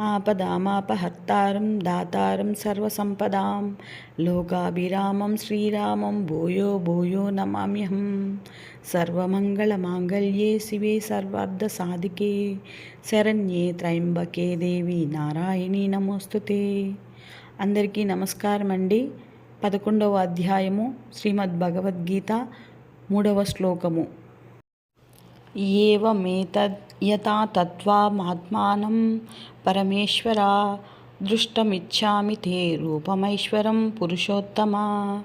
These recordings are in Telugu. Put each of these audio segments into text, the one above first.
ఆపదామాపహర్తారం దాతారం సర్వసంపదాం లోకాభిరామం శ్రీరామం భూయో భూయో నమామ్యహం సర్వమంగళమాంగళ్యే శివే సర్వార్ధసాధికే శరణ్యే త్రయంబకే దేవి నారాయణీ నమోస్తుతే అందరికీ నమస్కారం అండి. పదకొండవ అధ్యాయము శ్రీమద్ భగవద్గీత మూడవ శ్లోకము. ఏవమేతద్ యథా తత్వామాత్మానం పరమేశ్వరా దృష్టమిచ్చామి తే రూపమైశ్వరం పురుషోత్తమా.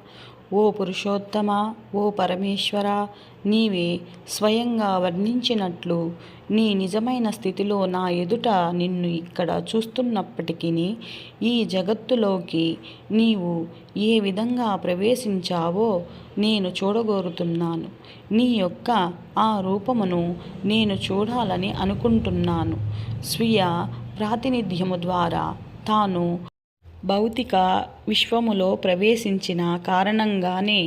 ఓ పురుషోత్తమ ఓ పరమేశ్వర నీవే స్వయంగా వర్ణించినట్లు నీ నిజమైన స్థితిలో నా ఎదుట నిన్ను ఇక్కడ చూస్తున్నప్పటికీ ఈ జగత్తులోకి నీవు ఏ విధంగా ప్రవేశించావో నేను చూడగోరుతున్నాను. నీ యొక్క ఆ రూపమును నేను చూడాలని అనుకుంటున్నాను. స్వీయ ప్రాతినిధ్యము ద్వారా తాను భౌతిక విశ్వములో ప్రవేశించిన కారణంగానే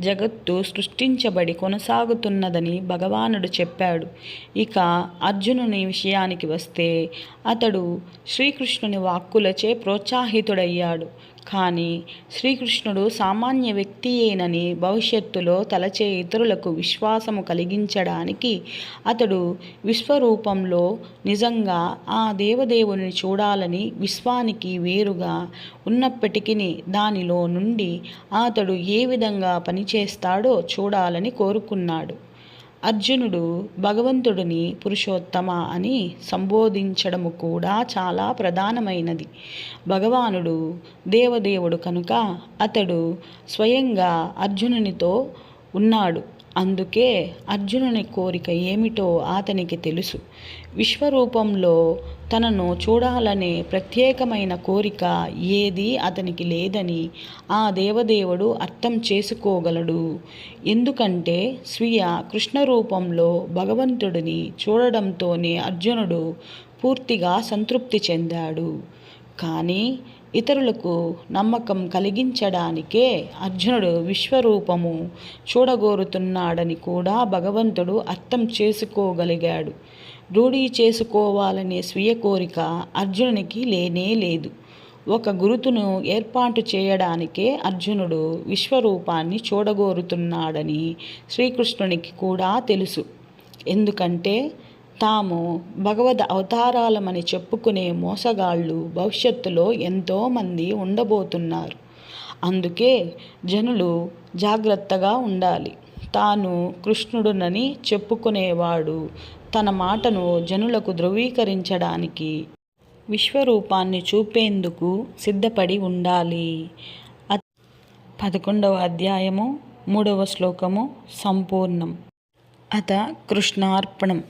జగత్తు సృష్టించబడి కొనసాగుతున్నదని భగవానుడు చెప్పాడు. ఇక అర్జునుని విషయానికి వస్తే అతడు శ్రీకృష్ణుని వాక్కులచే ప్రోత్సాహితుడయ్యాడు. కానీ శ్రీకృష్ణుడు సామాన్య వ్యక్తియేనని భవిష్యత్తులో తలచే ఇతరులకు విశ్వాసము కలిగించడానికి అతడు విశ్వరూపంలో నిజంగా ఆ దేవదేవుని చూడాలని విశ్వానికి వేరుగా ఉన్నప్పటికీ దానిలో నుండి అతడు ఏ విధంగా పనిచేస్తాడో చూడాలని కోరుకున్నాడు. అర్జునుడు భగవంతుడిని పురుషోత్తమ అని సంబోధించడము కూడా చాలా ప్రధానమైనది. భగవానుడు దేవదేవుడు కనుక అతడు స్వయంగా అర్జునునితో ఉన్నాడు. అందుకే అర్జునుని కోరిక ఏమిటో అతనికి తెలుసు. విశ్వరూపంలో తనను చూడాలనే ప్రత్యేకమైన కోరిక ఏది అతనికి లేదని ఆ దేవదేవుడు అర్థం చేసుకోగలడు. ఎందుకంటే స్వీయ కృష్ణ రూపంలో భగవంతుడిని చూడడంతోనే అర్జునుడు పూర్తిగా సంతృప్తి చెందాడు. కానీ ఇతరులకు నమ్మకం కలిగించడానికే అర్జునుడు విశ్వరూపము చూడగోరుతున్నాడని కూడా భగవంతుడు అర్థం చేసుకోగలిగాడు. రూఢీ చేసుకోవాలనే స్వీయ కోరిక అర్జునునికి లేనే లేదు. ఒక గురుతును ఏర్పాటు చేయడానికే అర్జునుడు విశ్వరూపాన్ని చూడగోరుతున్నాడని శ్రీకృష్ణునికి కూడా తెలుసు. ఎందుకంటే తాము భగవద్ అవతారాలమని చెప్పుకునే మోసగాళ్ళు భవిష్యత్తులో ఎంతోమంది ఉండబోతున్నారు. అందుకే జనులు జాగ్రత్తగా ఉండాలి. తాను కృష్ణుడునని చెప్పుకునేవాడు తన మాటను జనులకు ధృవీకరించడానికి విశ్వరూపాన్ని చూపేందుకు సిద్ధపడి ఉండాలి. పదకొండవ అధ్యాయము మూడవ శ్లోకము సంపూర్ణం. అత కృష్ణార్పణం.